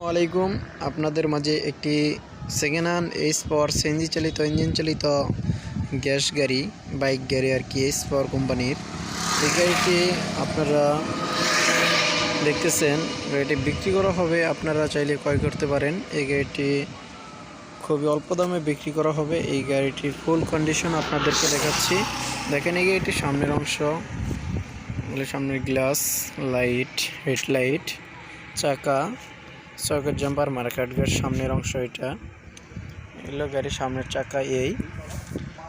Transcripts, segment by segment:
আলাইকুম আপনাদের মাঝে একটি second hand H power CNG চালিত ইঞ্জিন চালিত গ্যাস গাড়ি বাইক গাড়ি আর কি এইচ পাওয়ার কোম্পানির। এই গাড়িটি আপনারা দেখতেছেন, গাড়িটি বিক্রি করা হবে, আপনারা চাইলে ক্রয় করতে পারেন। এই গাড়িটি খুবই অল্প দামে বিক্রি করা হবে। এই গাড়িটির ফুল কন্ডিশন আপনাদেরকে দেখাচ্ছি। দেখেন, এই গাড়িটির সামনের অংশ সামনের গ্লাস লাইট হেডলাইট চাকা। চকের জাম্পার মার্কেট গেট সামনের অংশ এটা। এগুলো গাড়ির সামনের চাকা এই।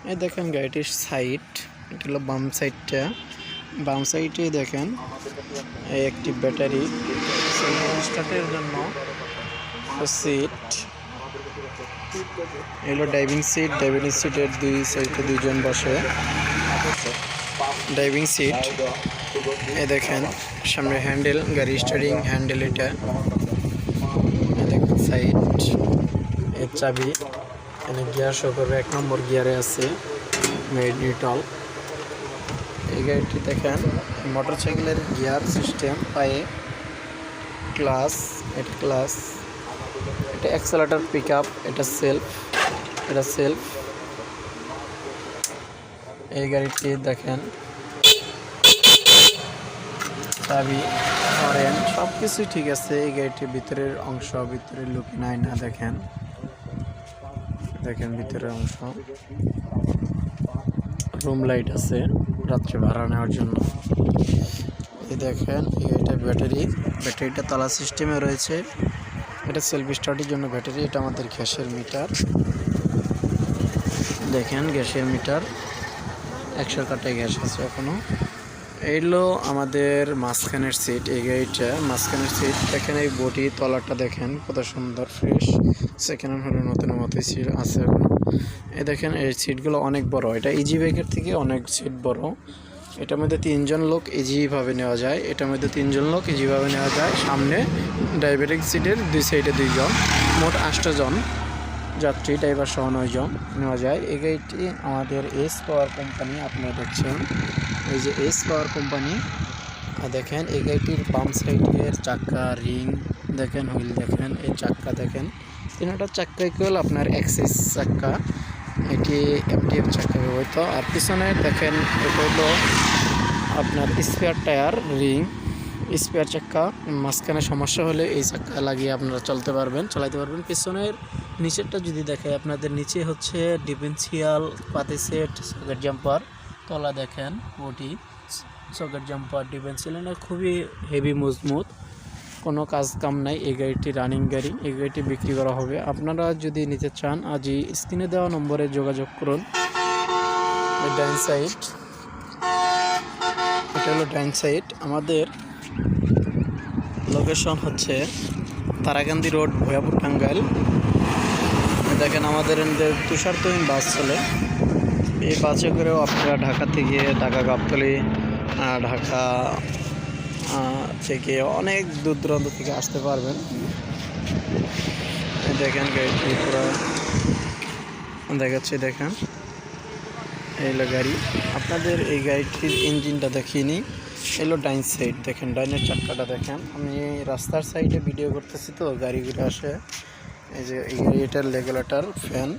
এই দেখেন গাড়িটির সাইড এটা হলো বাম সাইডটা বাম সাইডে দেখেন এই একটি ব্যাটারি। স্টার্টের জন্য সিট এগুলো ড্রাইভিং সিট ড্রাইভিং সিটের দুই সাইডে দুইজন বসে। ড্রাইভিং সিট এ দেখেন সামনে হ্যান্ডেল গাড়ি স্টারিং হ্যান্ডেল এটা। সাইড এর চাবি। এখানে গিয়ার শো করবে, এক নম্বর গিয়ারে আছে মেড নিউট্রাল এই গাড়িটি দেখেন মোটর সাইকেলের গিয়ার সিস্টেম পায়ে ক্লাস এটা ক্লাস এটা অ্যাক্সেলেটার পিক আপ এটা সেলফ এটা সেলফ এই গাড়িটি দেখেন চাবি হরেন সব কিছুই ঠিক আছে, এই গাড়িটির ভিতরের অংশ ভিতরে লুকি নাই, না দেখেন। দেখেন ভিতরের অংশ। রুম লাইট আছে, রাত্রে ভাড়া নেওয়ার জন্য। এই দেখেন গাড়িটার ব্যাটারি, ব্যাটারিটা তালা সিস্টেমে রয়েছে। এটা সেলফ স্টার্টের জন্য ব্যাটারি, এটা আমাদের গ্যাসের মিটার। দেখেন, গ্যাসের মিটার একশো কাটায় গ্যাস আছে এখনও এইগুলো আমাদের মাঝখানের সিট এই গাড়িটা। মাঝখানের সিট দেখেন এই বডি তলাটা দেখেন, কত সুন্দর ফ্রেশ সেকেন্ড হ্যান্ড হলে নতুন মতোই সিট আছে এই দেখেন, এই সিটগুলো অনেক বড়। এটা ইজি বাইকের থেকে অনেক সিট বড়। এটার মধ্যে তিনজন লোক ইজিভাবে নেওয়া যায়। এটার মধ্যে তিনজন লোক ইজিভাবে নেওয়া যায়। সামনে ডাইবেটিক সিটের দুই সাইডে দুইজন। মোট আটটা জন যাত্রী ড্রাইভার সহ নয়জন নেওয়া যায়। এই গাড়িটি আমাদের এস পাওয়ার কোম্পানি আপনারা দেখছেন। এই যে এস পাওয়ার কোম্পানি দেখেন, এই গাড়িটির বাম সাইডের চাক্কা রিং দেখেন, হুইল দেখেন, এই চাক্কা দেখেন। তিনটা চাক্কা ইকুয়াল আপনার এক্সেস চাক্কা। এটি এমটিএফ চাক্কা ব্যবহৃত। আর পিছনে দেখেন, এটা হলো আপনার স্পেয়ার টায়ার রিং স্পেয়ার চাক্কা। মাঝখানে সমস্যা হলে এই চাক্কা লাগিয়ে আপনারা চলতে পারবেন চালাতে পারবেন। পিছনের নিচেরটা যদি দেখে, আপনাদের নিচে হচ্ছে ডিফেন্সিয়াল পাতি সেট সকেট জাম্পার তলা দেখেন ওটি সকেট জাম্পার ডিফেন্সিয়াল এটা খুবই হেভি মজবুত। কোনো কাজ কাম নাই, এই গাড়িটি রানিং গাড়ি, এই গাড়িটি বিক্রি করা হবে। আপনারা যদি নিতে চান, আজই স্ক্রিনে দেওয়া নম্বরে যোগাযোগ করুন। ডাইন সাইড এটা হলো ডাইন সাইড আমাদের লোকেশন হচ্ছে তারাকান্দি রোড ভয়াপুর টাঙ্গাইল। দেখেন আমাদের এদের তুষারতহীন বাস চলে। এই বাসে করেও আপনারা ঢাকা থেকে ঢাকা গাবতলি ঢাকা থেকে অনেক দূর দূরান্ত থেকে আসতে পারবেন। দেখেন গাড়িটি পুরো, দেখাচ্ছি, দেখেন। এই হলো গাড়ি। আপনাদের এই গাড়িটির ইঞ্জিনটা দেখিয়ে নিই। এলো ডাইন সাইড, দেখেন, ডাইনের চাক্কাটা দেখেন। আমি রাস্তার সাইডে ভিডিও করতেছি তো, গাড়িগুলো আসে। এই যে এই গাড়িটার রেগুলেটর ফ্যান।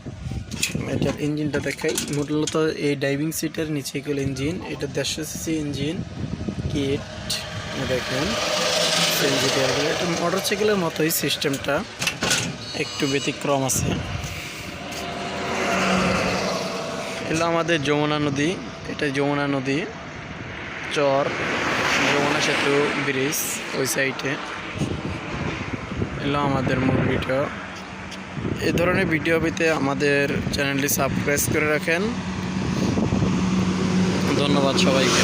এটার ইঞ্জিনটা দেখাই। মূলত এই ডাইভিং সিটের নিচে গেল ইঞ্জিন এটা দেড়শো সিসি ইঞ্জিন কিট দেখেন। এটা মোটর সাইকেলের মতোই সিস্টেমটা একটু ব্যতিক্রম আছে। এলো আমাদের যমুনা নদী। এটা যমুনা নদী। চর, যমুনা সেতু, ব্রিজ ওই সাইডে এলো আমাদের মূল এই ধরনের ভিডিও পেতে আমাদের চ্যানেলটি সাবস্ক্রাইব করে রাখেন। ধন্যবাদ সবাইকে।